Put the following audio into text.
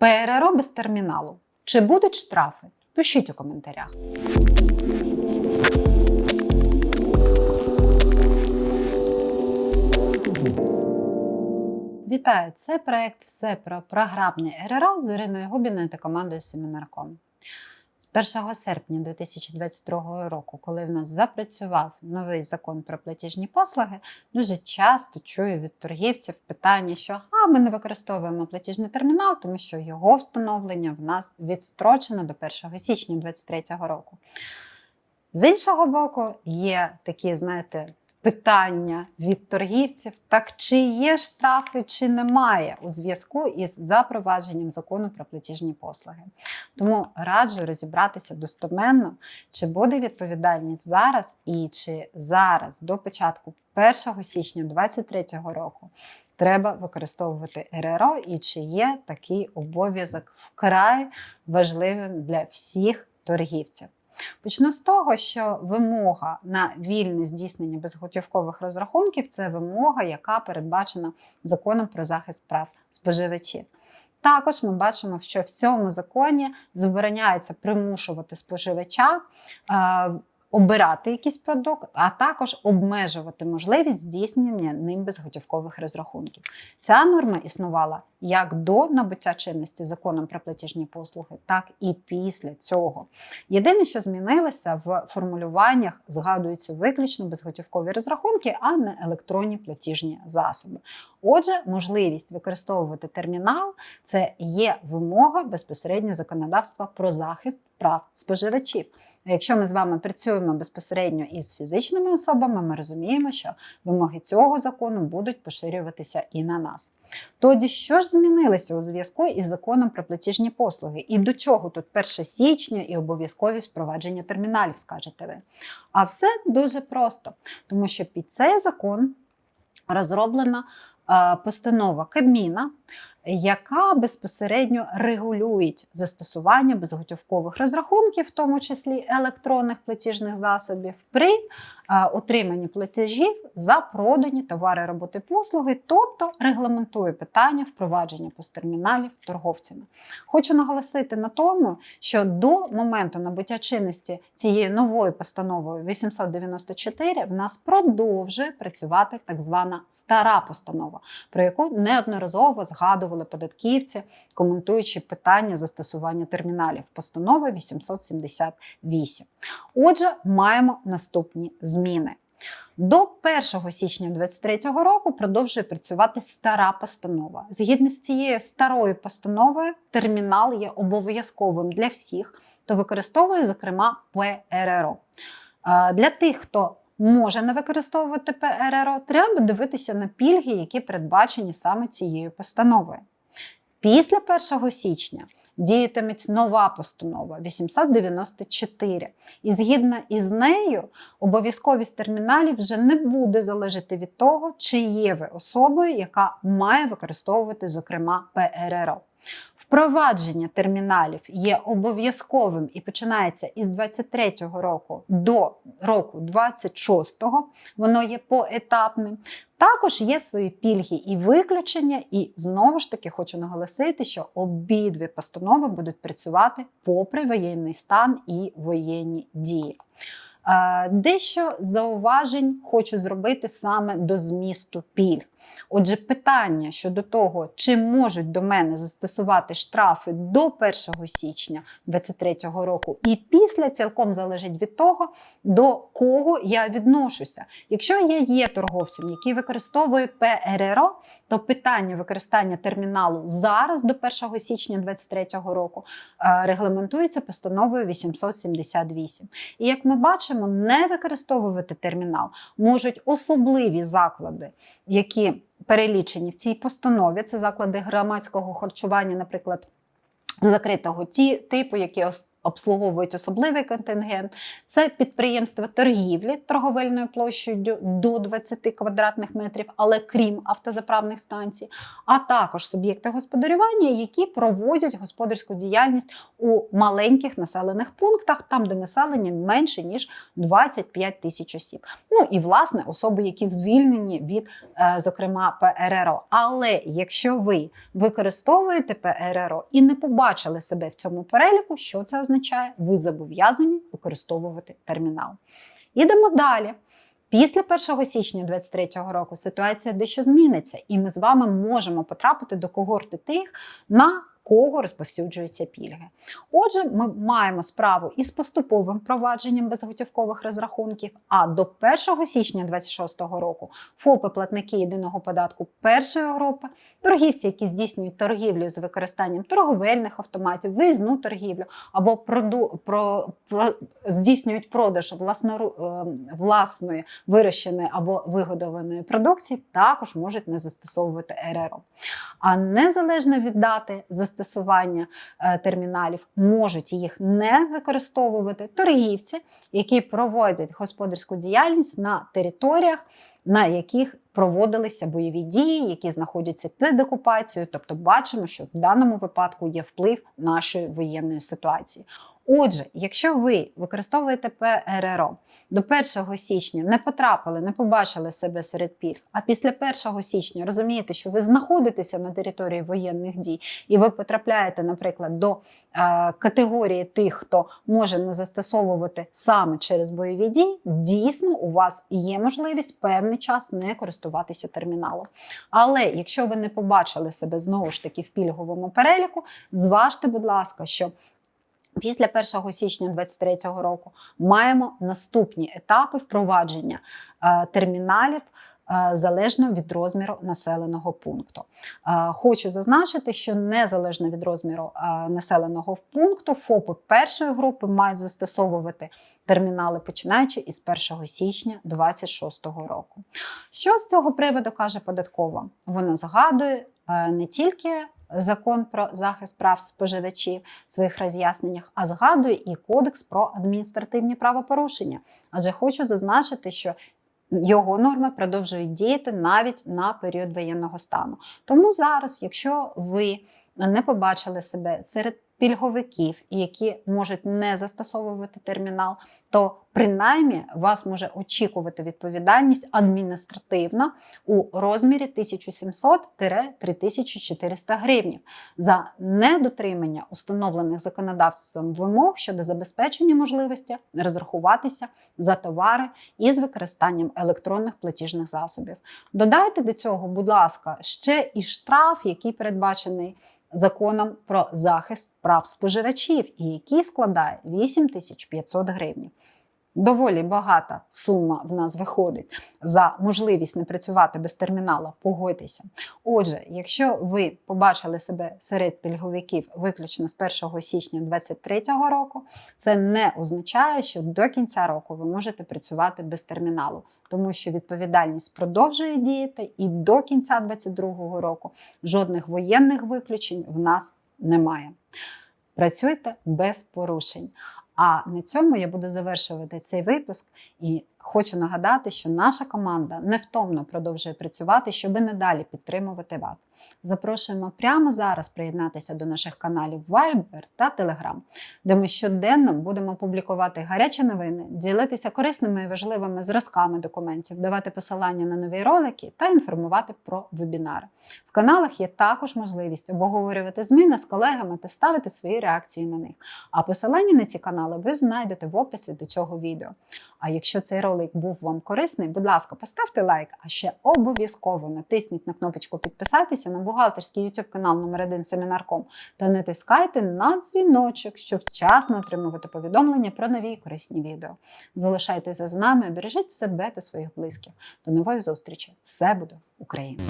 ПРРО без терміналу. Чи будуть штрафи? Пишіть у коментарях. Вітаю! Це проект Все про програмне РРО з Іриною Губіною та командою Семінарком. З 1 серпня 2022 року, коли в нас запрацював новий закон про платіжні послуги, дуже часто чую від торгівців питання, що а ми не використовуємо платіжний термінал, тому що його встановлення в нас відстрочено до 1 січня 2023 року. З іншого боку, є такі, знаєте, питання від торгівців: так чи є штрафи, чи немає у зв'язку із запровадженням закону про платіжні послуги. Тому раджу розібратися достоменно, чи буде відповідальність зараз, і чи зараз до початку 1 січня 2023 року. Треба використовувати РРО, і чи є такий обов'язок вкрай важливим для всіх торгівців. Почну з того, що вимога на вільне здійснення безготівкових розрахунків це вимога, яка передбачена законом про захист прав споживачів. Також ми бачимо, що в цьому законі забороняється примушувати споживача е, обирати якийсь продукт, а також обмежувати можливість здійснення ним безготівкових розрахунків. Ця норма існувала як до набуття чинності законом про платіжні послуги, так і після цього. Єдине, що змінилося в формулюваннях, згадуються виключно безготівкові розрахунки, а не електронні платіжні засоби. Отже, можливість використовувати термінал це є вимога безпосередньо законодавства про захист прав споживачів. Якщо ми з вами працюємо безпосередньо із фізичними особами, ми розуміємо, що вимоги цього закону будуть поширюватися і на нас. Тоді, що ж змінилося у зв'язку із законом про платіжні послуги? І до чого тут 1 січня і обов'язковість впровадження терміналів, скажете ви? А все дуже просто, тому що під цей закон розроблена е, постанова Кабміна, яка безпосередньо регулює застосування безготівкових розрахунків, в тому числі електронних платіжних засобів, при е, отриманні платежів за продані товари, роботи, послуги, тобто регламентує питання впровадження посттерміналів торговцями. Хочу наголосити на тому, що до моменту набуття чинності цієї нової постанови 894 в нас продовжує працювати так звана стара постанова, про яку неодноразово згадували податківці, коментуючи питання застосування терміналів постанови 878. Отже, маємо наступні зміни. До 1 січня 2023 року продовжує працювати стара постанова. Згідно з цією старою постановою, термінал є обов'язковим для всіх, хто використовує, зокрема, ПРРО. Е, Для тих, хто може не використовувати ПРРО, треба дивитися на пільги, які передбачені саме цією постановою. Після 1 січня діятиметь нова постанова 894. І згідно із нею, обов'язковість терміналів вже не буде залежати від того, чи є ви особою, яка має використовувати, зокрема, ПРРО. Впровадження терміналів є обов'язковим і починається із 23-го року до року 26-го. Воно є поетапним. Також є свої пільги і виключення, і знову ж таки хочу наголосити, що обидві постанови будуть працювати попри воєнний стан і воєнні дії. Е, Дещо зауважень хочу зробити саме до змісту пільг. Отже, питання щодо того, чи можуть до мене застосувати штрафи до 1 січня 2023 року, і після цілком залежить від того, до кого я відношуся. Якщо я є торговцем, який використовує ПРРО, то питання використання терміналу зараз до 1 січня 2023 року е, регламентується постановою 878. І як ми бачимо, не використовувати термінал можуть особливі заклади, які перелічені в цій постанові. Це заклади громадського харчування, наприклад, закритого ті, типу, які обслуговують особливий контингент. Це підприємства торгівлі торговельною площею до 20 квадратних метрів, але крім автозаправних станцій, а також суб'єкти господарювання, які проводять господарську діяльність у маленьких населених пунктах, там де населення менше ніж 25 тисяч осіб. Ну і власне особи, які звільнені від, е, зокрема, ПРРО. Але якщо ви використовуєте ПРРО і не побачили себе в цьому переліку, що це означає? Ви зобов'язані використовувати термінал. Ідемо далі. Після 1 січня 2023 року ситуація дещо зміниться, і ми з вами можемо потрапити до когорти тих, на кого розповсюджуються пільги. Отже, ми маємо справу із поступовим провадженням безготівкових розрахунків. А до 1 січня 2026 року ФОПи платники єдиного податку першої групи, торгівці, які здійснюють торгівлю з використанням торговельних автоматів, виїзну торгівлю або проду, про, про, здійснюють продаж власнору, е, власної вирощеної або вигодованої продукції, також можуть не застосовувати РРО. А незалежно від дати застосування е, терміналів можуть їх не використовувати торгівці, які проводять господарську діяльність на територіях, на яких проводилися бойові дії, які знаходяться під окупацією. Тобто, бачимо, що в даному випадку є вплив нашої воєнної ситуації. Отже, якщо ви використовуєте ПРРО до 1 січня не потрапили, не побачили себе серед пільг, а після 1 січня розумієте, що ви знаходитеся на території воєнних дій, і ви потрапляєте, наприклад, до е, категорії тих, хто може не застосовувати саме через бойові дії, дійсно у вас є можливість певний час не користуватися терміналом. Але якщо ви не побачили себе знову ж таки в пільговому переліку, зважте, будь ласка, що Після 1 січня 2023 року маємо наступні етапи впровадження е, терміналів. е, Залежно від розміру населеного пункту. Е, Хочу зазначити, що незалежно від розміру населеного пункту, ФОПи першої групи мають застосовувати термінали починаючи із 1 січня 2026 року. Що з цього приводу каже податкова? Вона згадує не тільки закон про захист прав споживачів в своїх роз'ясненнях, а згадує і Кодекс про адміністративні правопорушення. Адже хочу зазначити, що його норми продовжують діяти навіть на період воєнного стану. Тому зараз, якщо ви не побачили себе серед пільговиків, які можуть не застосовувати термінал, то принаймні вас може очікувати відповідальність адміністративна у розмірі 1700-3400 гривень за недотримання установлених законодавством вимог щодо забезпечення можливості розрахуватися за товари із використанням електронних платіжних засобів. Додайте до цього, будь ласка, ще і штраф, який передбачений законом про захист прав споживачів, і який складає 8500 гривень. Доволі багата сума в нас виходить за можливість не працювати без термінала. Погодьтеся. Отже, якщо ви побачили себе серед пільговиків виключно з 1 січня 2023 року, це не означає, що до кінця року ви можете працювати без терміналу, тому що відповідальність продовжує діяти, і до кінця 2022 року жодних воєнних виключень в нас немає. Працюйте без порушень. А на цьому я буду завершувати цей випуск. І хочу нагадати, що наша команда невтомно продовжує працювати, щоб надалі підтримувати вас. Запрошуємо прямо зараз приєднатися до наших каналів Viber та Telegram, де ми щоденно будемо публікувати гарячі новини, ділитися корисними і важливими зразками документів, давати посилання на нові ролики та інформувати про вебінари. В каналах є також можливість обговорювати зміни з колегами та ставити свої реакції на них. А посилання на ці канали ви знайдете в описі до цього відео. А якщо цей ролик був вам корисний, будь ласка, поставте лайк, а ще обов'язково натисніть на кнопочку підписатися на бухгалтерський YouTube канал номер 1 Семінарком та натискайте на дзвіночок, щоб вчасно отримувати повідомлення про нові корисні відео. Залишайтеся з нами, бережіть себе та своїх близьких. До нової зустрічі! Все буде Україна!